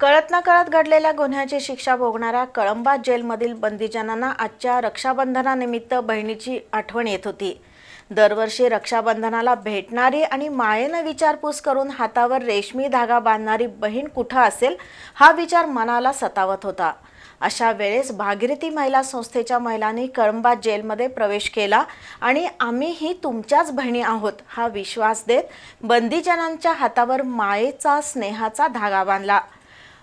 कळत न कळत घडलेल्या गुन्ह्याची शिक्षा भोगणाऱ्या कळंबा जेलमधील बंदीजनांना आजच्या रक्षाबंधनानिमित्त बहिणीची आठवण येत होती. दरवर्षी रक्षाबंधनाला भेटणारी आणि मायेनं विचारपूस करून हातावर रेशमी धागा बांधणारी बहीण कुठं असेल हा विचार मनाला सतावत होता. अशा वेळेस भागीरथी महिला संस्थेच्या महिलांनी कळंबा जेलमध्ये प्रवेश केला आणि आम्ही ही तुमच्याच बहिणी आहोत हा विश्वास देत बंदीजनांच्या हातावर मायेचा स्नेहाचा धागा बांधला.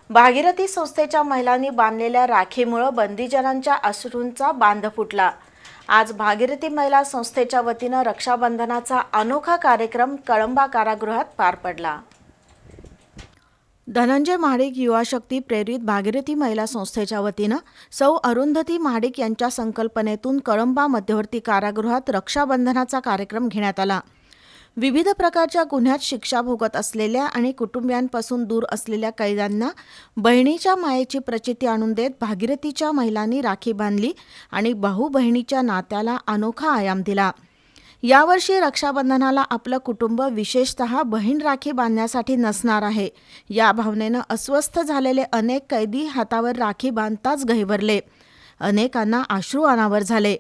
भागीरथी संस्थेच्या महिलांनी बांधलेल्या राखीमुळं बंदीजनांच्या अश्रूंचा बांध फुटला. आज भागीरथी महिला संस्थेच्या वतीनं रक्षाबंधनाचा अनोखा कार्यक्रम कळंबा कारागृहात पार पडला. धनंजय महाडिक युवा शक्ती प्रेरित भागीरथी महिला संस्थेच्या वतीनं सौ अरुंधती महाडिक यांच्या संकल्पनेतून कळंबा मध्यवर्ती कारागृहात रक्षाबंधनाचा कार्यक्रम घेण्यात आला. विविध प्रकारच्या गुन्ह्यात शिक्षा भोगत असलेल्या आणि कुटुंबियांपासून दूर असलेल्या कैद्यांना बहिणीच्या मायेची प्रचिती आणून देत भागीरथीच्या महिलांनी राखी बांधली आणि भाऊ बहिणीच्या नात्याला अनोखा आयाम दिला. यावर्षी रक्षाबंधनाला आपलं कुटुंब विशेषतः बहीण राखी बांधण्यासाठी नसणार आहे. या भावनेनं अस्वस्थ झालेले अनेक कैदी हातावर राखी बांधताच गहिवरले अनेकांना अश्रू अनावर झाले.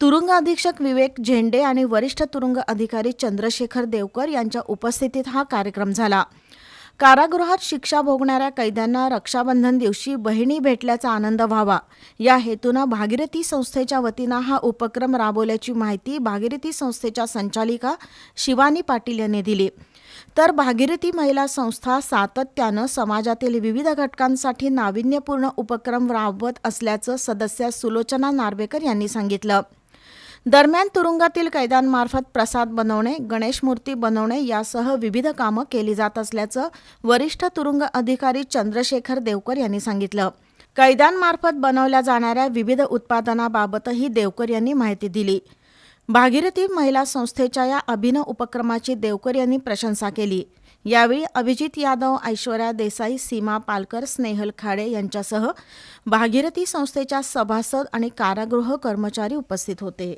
तुरुंग अधीक्षक विवेक झेंडे आणि वरिष्ठ तुरुंग अधिकारी चंद्रशेखर देवकर यांच्या उपस्थितीत हा कार्यक्रम झाला. कारागृहात शिक्षा भोगणाऱ्या कैद्यांना रक्षाबंधन दिवशी बहिणी भेटल्याचा आनंद व्हावा. या हेतूनं भागीरथी संस्थेच्या वतीनं हा उपक्रम राबवल्याची माहिती भागीरथी संस्थेच्या संचालिका शिवानी पाटील यांनी दिली. तर भागीरथी महिला संस्था सातत्यानं समाजातील विविध घटकांसाठी नाविन्यपूर्ण उपक्रम राबवत असल्याचं सदस्या सुलोचना नार्वेकर यांनी सांगितलं. दरम्यान तुरुंगातील कैद्यांमार्फत प्रसाद बनवणे गणेश मूर्ती बनवणे यासह विविध कामं केली जात असल्याचं वरिष्ठ तुरुंग अधिकारी चंद्रशेखर देवकर यांनी सांगितलं. कैद्यांमार्फत बनवल्या जाणाऱ्या विविध उत्पादनाबाबतही देवकर यांनी माहिती दिली. भागीरथी महिला संस्थेच्या या अभिनव उपक्रमाची देवकर यांनी प्रशंसा केली. यावेळी अभिजित यादव ऐश्वर्या देसाई सीमा पालकर स्नेहल खाडे यांच्यासह भागीरथी संस्थेच्या सभासद आणि कारागृह कर्मचारी उपस्थित होते.